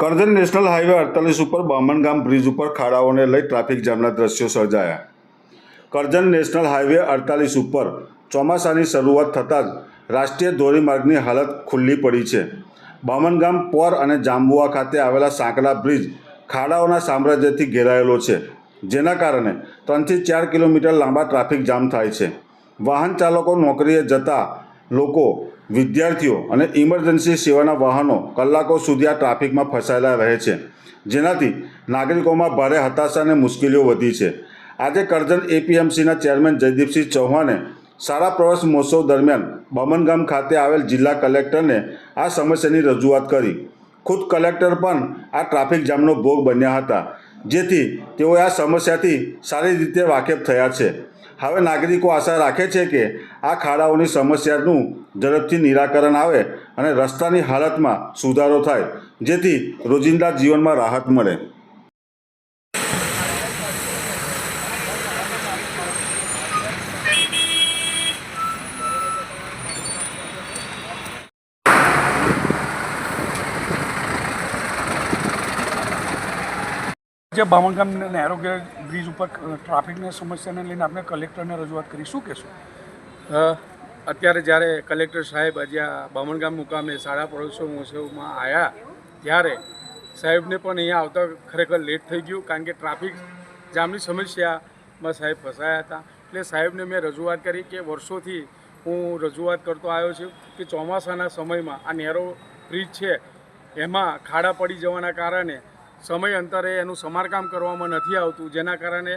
Karjan national highway અડતાલીસ ઉપર બામણગામ bridge ઉપર ખાડાઓને લઈ ટ્રાફિક જામના દ્રશ્યો સર્જાયા. કરજણ નેશનલ હાઈવે અડતાલીસ ઉપર ચોમાસાની શરૂઆત થતાં જ રાષ્ટ્રીય ધોરીમાર્ગની હાલત ખુલ્લી પડી છે. બામણગામ પોર અને જાંબુઆ ખાતે આવેલા સાંકડા બ્રિજ ખાડાઓના સામ્રાજ્યથી ઘેરાયેલો છે. જેના કારણે ત્રણથી ચાર કિલોમીટર લાંબા ટ્રાફિક જામ થાય છે. વાહન ચાલકો નોકરીએ જતા લોકો, વિદ્યાર્થીઓ અને ઇમરજન્સી સેવાના વાહનો કલાકો સુધી આ ટ્રાફિકમાં ફસાયેલા રહે છે. જેનાથી નાગરિકોમાં ભારે હતાશા અને મુશ્કેલીઓ વધી છે. આજે કરજણ એપીએમસીના ચેરમેન જયદીપસિંહ ચૌહાણે સારા પ્રવાસ મહોત્સવ દરમિયાન બમનગામ ખાતે આવેલ જિલ્લા કલેક્ટરને આ સમસ્યાની રજૂઆત કરી. ખુદ કલેક્ટર પણ આ ટ્રાફિક જામનો ભોગ બન્યા હતા, જેથી તેઓ આ સમસ્યાથી સારી રીતે વાકેફ થયા છે. હવે નાગરિકો આશા રાખે છે કે આ ખાડાઓની સમસ્યાનું ઝડપથી નિરાકરણ આવે અને રસ્તાની હાલતમાં સુધારો થાય, જેથી રોજિંદા જીવનમાં રાહત મળે. જે બામણગામ નેરો કે બ્રિજ ઉપર ટ્રાફિકની સમસ્યાને લઈને આપણે કલેક્ટરને રજૂઆત કરી. શું કહેશું? અત્યારે જ્યારે કલેક્ટર સાહેબ આજે આ બામણગામ મુકામે શાળા પ્રવેશો મહોત્સવમાં આવ્યા ત્યારે સાહેબને પણ અહીંયા આવતા ખરેખર લેટ થઈ ગયું કારણ કે ટ્રાફિક જામની સમસ્યામાં સાહેબ ફસાયા હતા. એટલે સાહેબને મેં રજૂઆત કરી કે વર્ષોથી હું રજૂઆત કરતો આવ્યો છું કે ચોમાસાના સમયમાં આ નેરો બ્રિજ છે, એમાં ખાડા પડી જવાના કારણે સમય અંતરે એનું સમારકામ કરવામાં નથી આવતું, જેના કારણે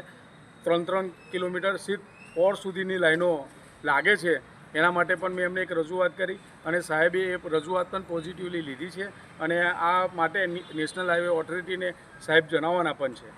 ત્રણ ત્રણ કિલોમીટર સીટ ફોર સુધીની લાઈનો લાગે છે. એના માટે પણ મેં એમને એક રજૂઆત કરી અને સાહેબે એ રજૂઆત પણ પોઝિટિવલી લીધી છે અને આ માટે નેશનલ હાઈવે ઓથોરિટીને સાહેબ જણાવવાના પણ છે.